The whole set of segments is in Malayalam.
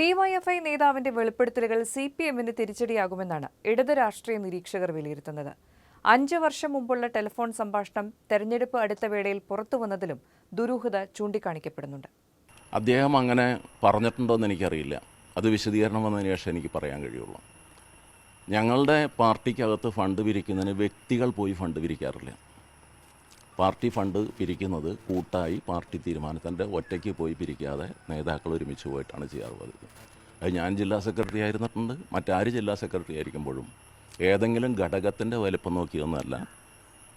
ഡിവൈഎഫ്ഐ നേതാവിന്റെ വെളിപ്പെടുത്തലുകൾ സി പി എമ്മിന് തിരിച്ചടിയാകുമെന്നാണ് ഇടത് രാഷ്ട്രീയ നിരീക്ഷകർ വിലയിരുത്തുന്നത്. അഞ്ച് വർഷം മുമ്പുള്ള ടെലിഫോൺ സംഭാഷണം തെരഞ്ഞെടുപ്പ് അടുത്ത വേളയിൽ പുറത്തു വന്നതിലും ദുരൂഹത ചൂണ്ടിക്കാണിക്കപ്പെടുന്നുണ്ട്. അദ്ദേഹം അങ്ങനെ പറഞ്ഞിട്ടുണ്ടോ എന്ന് എനിക്കറിയില്ല. അത് വിശദീകരണം വന്നതിന് ശേഷം എനിക്ക് പറയാൻ കഴിയുള്ളൂ. ഞങ്ങളുടെ പാർട്ടിക്കകത്ത് ഫണ്ട് പിരിക്കുന്നതിന് വ്യക്തികൾ പോയി ഫണ്ട് പിരിക്കാറില്ല പാർട്ടി ഫണ്ട് പിരിക്കുന്നത് കൂട്ടായി പാർട്ടി തീരുമാനത്തിന്റെ ഒറ്റയ്ക്ക് പോയി പിരിക്കാതെ നേതാക്കൾ ഒരുമിച്ച് പോയിട്ടാണ് ചെയ്യാറുള്ളത്. അത് ഞാൻ ജില്ലാ സെക്രട്ടറി ആയിരുന്നിട്ടുണ്ട്. മറ്റാര് ജില്ലാ സെക്രട്ടറി ആയിരിക്കുമ്പോഴും ഏതെങ്കിലും ഘടകത്തിന്റെ വലിപ്പം നോക്കിയൊന്നുമല്ല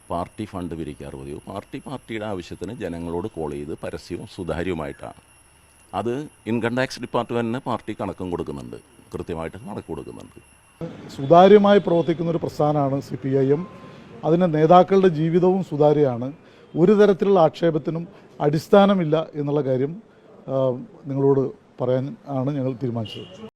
പാർട്ടി ഫണ്ട് പിരിക്കാറ് പതിവ് പാർട്ടി പാർട്ടിയുടെ ആവശ്യത്തിന് ജനങ്ങളോട് കോൾ ചെയ്ത് പരസ്യവും സുതാര്യവുമായിട്ടാണ്. അത് ഇൻകം ടാക്സ് ഡിപ്പാർട്ട്മെന്റിന് പാർട്ടി കണക്കും കൊടുക്കുന്നുണ്ട്. കൃത്യമായിട്ട് കണക്ക് കൊടുക്കുന്നുണ്ട്. സുതാര്യമായി പ്രവർത്തിക്കുന്ന ഒരു പ്രസ്ഥാനമാണ് സി പി ഐ എം. അതിന്റെ നേതാക്കളുടെ ജീവിതവും സുതാര്യമാണ്. ഒരു തരത്തിലുള്ള ആക്ഷേപത്തിനും അടിസ്ഥാനമില്ല എന്നുള്ള കാര്യം നിങ്ങളോട് പറയാൻ ആണ് ഞങ്ങൾ തീരുമാനിച്ചത്.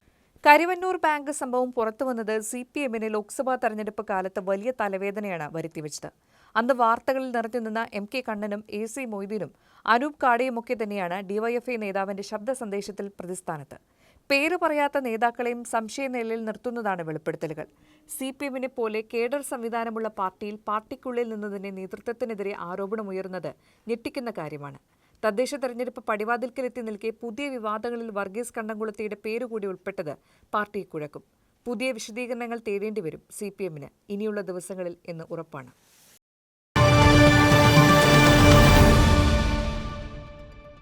കരിവന്നൂർ ബാങ്ക് സംഭവം പുറത്തു വന്നത് സി പി എമ്മിന് ലോക്സഭാ തെരഞ്ഞെടുപ്പ് കാലത്ത് വലിയ തലവേദനയാണ് വരുത്തിവെച്ചത്. അന്ന് വാർത്തകളിൽ നിറഞ്ഞുനിന്ന എം കെ കണ്ണനും എ സി മൊയ്തീനും അനൂപ് കാടയുമൊക്കെ തന്നെയാണ് ഡിവൈഎഫ്ഐ നേതാവിന്റെ ശബ്ദ സന്ദേശത്തിൽ പ്രതിസ്ഥാനത്ത്. പേര് പറയാത്ത നേതാക്കളെയും സംശയനിലയിൽ നിർത്തുന്നതാണ് വെളിപ്പെടുത്തലുകൾ. സി പി എമ്മിനെ പോലെ കേഡർ സംവിധാനമുള്ള പാർട്ടിയിൽ പാർട്ടിക്കുള്ളിൽ നിന്ന് തന്നെ നേതൃത്വത്തിനെതിരെ ആരോപണമുയർന്നത് ഞെട്ടിക്കുന്ന കാര്യമാണ്. തദ്ദേശ തെരഞ്ഞെടുപ്പ് പടിവാതിൽക്കലെത്തി നിൽക്കെ പുതിയ വിവാദങ്ങളിൽ വർഗീസ് കണ്ണംകുളത്തിയുടെ പേരുകൂടി ഉൾപ്പെട്ടത് പാർട്ടി കുഴക്കും. പുതിയ വിശദീകരണങ്ങൾ തേടേണ്ടി വരും സി പി എമ്മിന് ഇനിയുള്ള ദിവസങ്ങളിൽ എന്ന് ഉറപ്പാണ്.